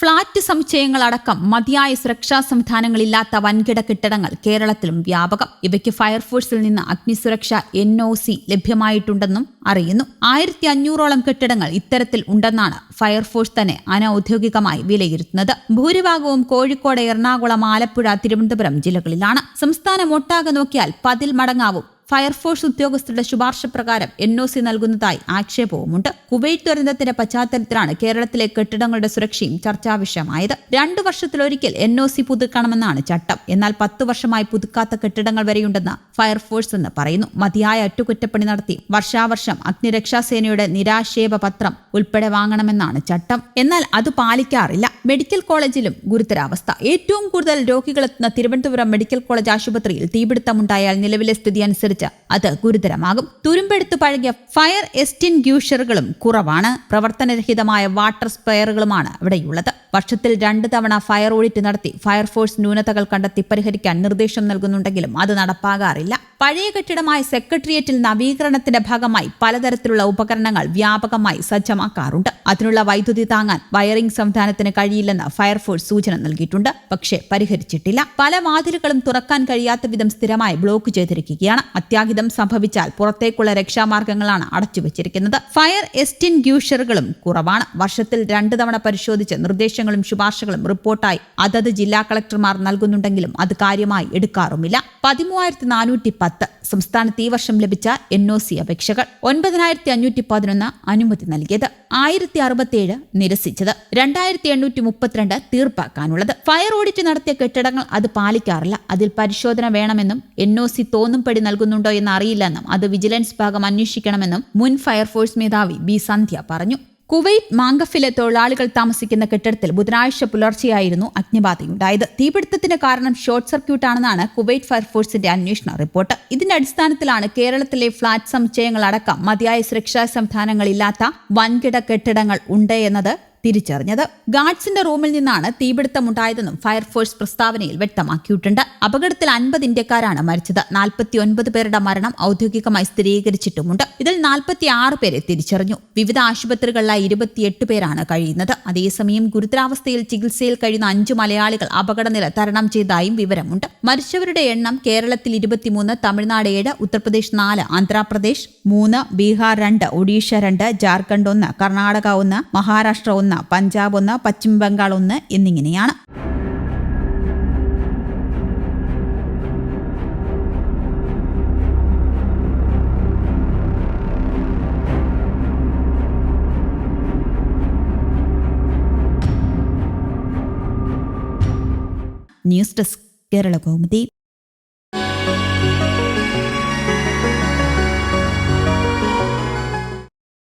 Flat സമുച്ചയങ്ങളടക്കം മതിയായ സുരക്ഷാ സംവിധാനങ്ങളില്ലാത്ത വൻകിട കെട്ടിടങ്ങൾ കേരളത്തിലും വ്യാപകം. ഇവയ്ക്ക് ഫയർഫോഴ്സിൽ നിന്ന് അഗ്നിസുരക്ഷ എൻ ഒ സി ലഭ്യമായിട്ടുണ്ടെന്നും അറിയുന്നു. ആയിരത്തി അഞ്ഞൂറോളം കെട്ടിടങ്ങൾ ഇത്തരത്തിൽ ഉണ്ടെന്നാണ് ഫയർഫോഴ്സ് തന്നെ അനൌദ്യോഗികമായി വിലയിരുത്തുന്നത്. ഭൂരിഭാഗവും കോഴിക്കോട് എറണാകുളം ആലപ്പുഴ തിരുവനന്തപുരം ജില്ലകളിലാണ്. സംസ്ഥാനം ഒട്ടാകെ നോക്കിയാൽ പതിൽ മടങ്ങാവും ഫയർഫോഴ്സ് ഉദ്യോഗസ്ഥരുടെ ശുപാർശ പ്രകാരം എൻ ഒ സി നൽകുന്നതായി ആക്ഷേപവുമുണ്ട്. കുവൈറ്റ് ദുരന്തത്തിന്റെ പശ്ചാത്തലത്തിലാണ് കേരളത്തിലെ കെട്ടിടങ്ങളുടെ സുരക്ഷയും ചർച്ചാ വിഷയമായത്. രണ്ടു വർഷത്തിലൊരിക്കൽ എൻ ഒ സി പുതുക്കണമെന്നാണ് ചട്ടം. എന്നാൽ പത്ത് വർഷമായി പുതുക്കാത്ത കെട്ടിടങ്ങൾ വരെയുണ്ടെന്ന് ഫയർഫോഴ്സ് എന്ന് പറയുന്നു. മതിയായ അറ്റകുറ്റപ്പണി നടത്തി വർഷാവർഷം അഗ്നിരക്ഷാസേനയുടെ നിരാക്ഷേപ പത്രം ഉൾപ്പെടെ വാങ്ങണമെന്നാണ് ചട്ടം. എന്നാൽ അത് പാലിക്കാറില്ല. മെഡിക്കൽ കോളേജിലും ഗുരുതരാവസ്ഥ. ഏറ്റവും കൂടുതൽ രോഗികളെത്തുന്ന തിരുവനന്തപുരം മെഡിക്കൽ കോളേജ് ആശുപത്രിയിൽ തീപിടുത്തമുണ്ടായാൽ നിലവിലെ സ്ഥിതി അനുസരിച്ച് അത് ഗുരുതരമാകും. തുരുമ്പെടുത്തു പഴകിയ ഫയർ എസ്റ്റിൻഗ്യൂഷറുകളും കുറവാണ്. പ്രവർത്തനരഹിതമായ വാട്ടർ സ്പെയറുകളുമാണ് ഇവിടെയുള്ളത്. വർഷത്തിൽ രണ്ട് തവണ ഫയർ ഓഡിറ്റ് നടത്തി ഫയർഫോഴ്സ് ന്യൂനതകൾ കണ്ടെത്തി പരിഹരിക്കാൻ നിർദ്ദേശം നൽകുന്നുണ്ടെങ്കിലും അത് നടപ്പാകാറില്ല. പഴയ കെട്ടിടമായ സെക്രട്ടേറിയറ്റിൽ നവീകരണത്തിന്റെ ഭാഗമായി പലതരത്തിലുള്ള ഉപകരണങ്ങൾ വ്യാപകമായി സജ്ജമാക്കാറുണ്ട്. അതിനുള്ള വൈദ്യുതി താങ്ങാൻ വയറിംഗ് സംവിധാനത്തിന് കഴിയില്ലെന്ന് ഫയർഫോഴ്സ് സൂചന നൽകിയിട്ടുണ്ട്. പക്ഷേ പരിഹരിച്ചിട്ടില്ല. പല വാതിലുകളും തുറക്കാൻ കഴിയാത്ത വിധം സ്ഥിരമായി ബ്ലോക്ക് ചെയ്തിരിക്കുകയാണ്. അത്യാഹിതം സംഭവിച്ചാൽ പുറത്തേക്കുള്ള രക്ഷാമാർഗങ്ങളാണ് അടച്ചുവച്ചിരിക്കുന്നത്. ഫയർ എസ്റ്റിൻഗ്യൂഷറുകളും കുറവാണ്. വർഷത്തിൽ രണ്ടു തവണ പരിശോധിച്ച് നിർദ്ദേശങ്ങളും ശുപാർശകളും റിപ്പോർട്ടായി അതത് ജില്ലാ കളക്ടർമാർ നൽകുന്നുണ്ടെങ്കിലും അത് കാര്യമായി എടുക്കാറുമില്ല. പതിമൂവായിരത്തി നാനൂറ്റി പത്ത് സംസ്ഥാനത്ത് ഈ വർഷം ലഭിച്ച എൻ ഒ സി അപേക്ഷകൾ ഒൻപതിനായിരത്തി അഞ്ഞൂറ്റി പതിനൊന്ന് അനുമതി നൽകിയത് ആയിരത്തി അറുപത്തിയേഴ് നിരസിച്ചത് രണ്ടായിരത്തി എണ്ണൂറ്റി മുപ്പത്തിരണ്ട് തീർപ്പാക്കാനുള്ളത്. ഫയർ ഓഡിറ്റ് നടത്തിയ കെട്ടിടങ്ങൾ അത് പാലിക്കാറില്ല. അതിൽ പരിശോധന വേണമെന്നും എൻ ഒ സി തോന്നുംപടി നൽകുന്നുണ്ടോ എന്ന് അറിയില്ലെന്നും അത് വിജിലൻസ് ഭാഗം അന്വേഷിക്കണമെന്നും മുൻ ഫയർഫോഴ്സ് മേധാവി ബി സന്ധ്യ പറഞ്ഞു. കുവൈറ്റ് മാങ്കഫിലെ തൊഴിലാളികൾ താമസിക്കുന്ന കെട്ടിടത്തിൽ ബുധനാഴ്ച പുലർച്ചെയായിരുന്നു അഗ്നിബാധയുണ്ടായത് തീപിടുത്തത്തിന് കാരണം ഷോർട്ട് സർക്യൂട്ട് ആണെന്നാണ് കുവൈറ്റ് ഫയർഫോഴ്സിന്റെ അന്വേഷണ റിപ്പോർട്ട്. ഇതിന്റെ അടിസ്ഥാനത്തിലാണ് കേരളത്തിലെ ഫ്ളാറ്റ് സമുച്ചയങ്ങളടക്കം മതിയായ സുരക്ഷാ സംവിധാനങ്ങളില്ലാത്ത വൻകിട കെട്ടിടങ്ങൾ ഉണ്ട് എന്നത് തിരിച്ചറിഞ്ഞത്. ഗാർഡ്സിന്റെ റൂമിൽ നിന്നാണ് തീപിടുത്തമുണ്ടായതെന്നും ഫയർഫോഴ്സ് പ്രസ്താവനയിൽ വ്യക്തമാക്കിയിട്ടുണ്ട്. അപകടത്തിൽ അൻപത് ഇന്ത്യക്കാരാണ് മരിച്ചത്. നാൽപ്പത്തി ഒൻപത് പേരുടെ മരണം ഔദ്യോഗികമായി സ്ഥിരീകരിച്ചിട്ടുമുണ്ട്. ഇതിൽ നാൽപ്പത്തി ആറ് പേരെ തിരിച്ചറിഞ്ഞു. വിവിധ ആശുപത്രികളിലായി ഇരുപത്തിയെട്ട് പേരാണ് കഴിയുന്നത്. അതേസമയം ഗുരുതരാവസ്ഥയിൽ ചികിത്സയിൽ കഴിയുന്ന അഞ്ച് മലയാളികൾ അപകടനില തരണം ചെയ്തതായും വിവരമുണ്ട്. മരിച്ചവരുടെ എണ്ണം കേരളത്തിൽ ഇരുപത്തിമൂന്ന് തമിഴ്നാട് ഏഴ് ഉത്തർപ്രദേശ് നാല് ആന്ധ്രാപ്രദേശ് മൂന്ന് ബീഹാർ രണ്ട് ഒഡീഷ രണ്ട് ജാർഖണ്ഡ് ഒന്ന് കർണാടക ഒന്ന് മഹാരാഷ്ട്ര പഞ്ചാബ് ഒന്ന് പശ്ചിമ ബംഗാൾ ഒന്ന് എന്നിങ്ങനെയാണ്. News desk Kerala Kaumudi.